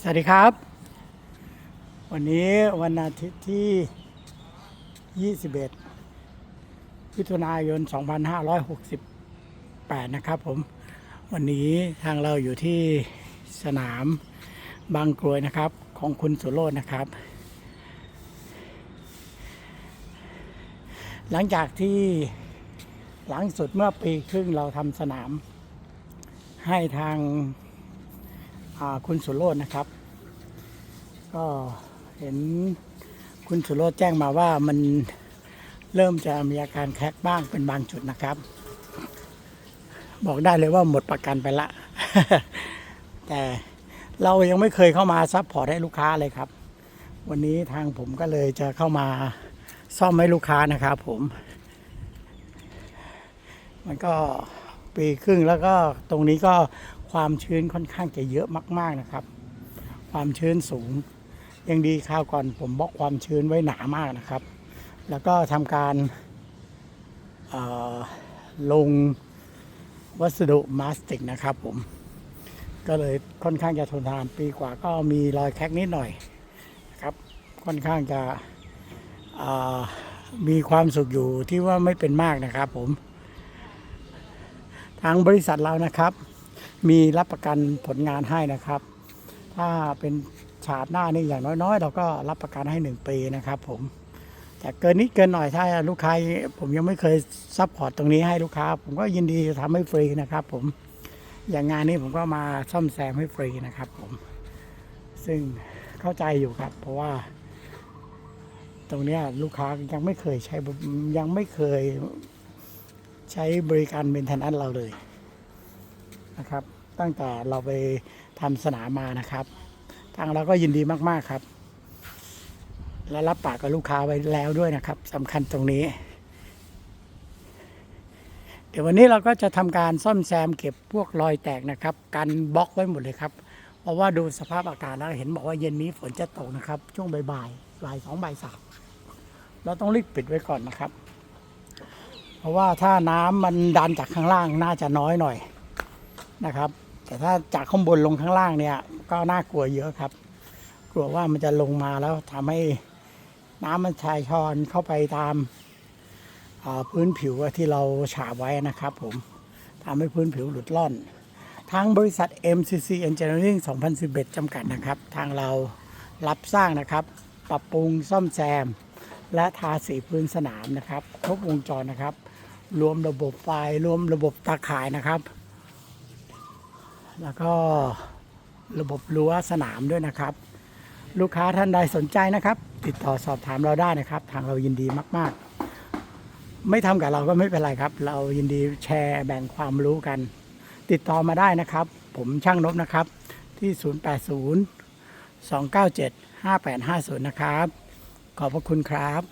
สวัสดีครับ วันนี้วันอาทิตย์ที่ 21มิถุนายน 2568 นะครับผม วันนี้ทางเราอยู่ที่สนามบางกรวยนะครับ ของคุณสุโรจน์นะครับ หลังจากที่หลังสุดเมื่อปีครึ่งเราทำสนามให้ทาง คุณสุโรจน์นะครับ ก็เห็นคุณสุโรจน์แจ้งมาว่ามันเริ่มจะมีอาการแคกบ้างเป็นบางจุดนะครับ บอกได้เลยว่าหมดประกันไปละ แต่เรายังไม่เคยเข้ามาซัพพอร์ตให้ลูกค้าเลยครับ วันนี้ทางผมก็เลยจะเข้ามาซ่อมให้ลูกค้านะครับผม มันก็ปีครึ่งแล้วก็ตรงนี้ก็ ความชื้นค่อนข้างจะเยอะมาก ๆนะครับ ความชื้นสูง ยังดีคราวก่อนผมบล็อกความชื้นไว้หนามากนะครับ แล้วก็ทำการลงวัสดุมาสติกนะครับผม ก็เลยค่อนข้างจะทนทานปีกว่าก็มีรอยแคกนิดหน่อยนะครับ ค่อนข้างจะมีความสุขอยู่ที่ว่าไม่เป็นมากนะครับผม ทางบริษัทเรานะครับ มีรับประกันผลงานให้นะครับ ถ้าเป็นฉาดหน้านี่อย่างน้อยๆ เราก็รับประกันให้หนึ่งปีนะครับผมแต่เกินนิดเกินหน่อยถ้าลูกค้าผมยังไม่เคยซัพพอร์ตตรงนี้ให้ลูกค้า ผมก็ยินดีจะทำให้ฟรีนะครับ ผมอย่างงานนี้ผมก็มาซ่อมแซมให้ฟรีนะครับผม ซึ่งเข้าใจอยู่ครับ เพราะว่า ตรงนี้ลูกค้ายังไม่เคยใช้บยังไม่เคยใช้บริการเมนเทนแนนเราเลยนะครับ ตั้งแต่เราไปทำสนามมานะครับ ทางเราก็ยินดีมากๆครับ และรับปากกับลูกค้าไว้แล้วด้วยนะครับสำคัญตรงนี้ เดี๋ยววันนี้เราก็จะทำการซ่อมแซมเก็บพวกรอยแตกนะครับ กันบล็อกไว้หมดเลยครับ เพราะว่าดูสภาพอากาศแล้วเห็นบอกว่าเย็นนี้ฝนจะตกนะครับ ช่วงบ่ายๆบ่ายสองบ่ายสามเราต้องรีบปิดไว้ก่อนนะครับ เพราะว่าถ้าน้ำมันดันจากข้างล่างน่าจะน้อยหน่อยนะครับ แต่ถ้าจากข้างบนลงข้างล่างเนี่ย ก็น่ากลัวเยอะครับ กลัวว่ามันจะลงมาแล้วทำให้น้ำมันชายชอนเข้าไปตามาพื้นผิวที่เราฉาบไว้นะครับ ผมทำให้พื้นผิวหลุดล่อน ทางบริษัท MCC Engineering 2011 จำกัดนะครับ ทางเรารับสร้างนะครับ ปรับปรุงซ่อมแซม และทาสีพื้นสนามนะครับ ครบวงจรนะครับ รวมระบบไฟรวมระบบตาข่ายนะครับ แล้วก็ระบบรั้วสนามด้วยนะครับ ลูกค้าท่านใดสนใจนะครับ ติดต่อสอบถามเราได้นะครับ ทางเรายินดีมาก ๆ ไม่ทำกับเราก็ไม่เป็นไรครับ เรายินดีแชร์แบ่งความรู้กัน ติดต่อมาได้นะครับ ผมช่างนบนะครับ ที่ 080 297 5850 นะครับ ขอบพระคุณครับ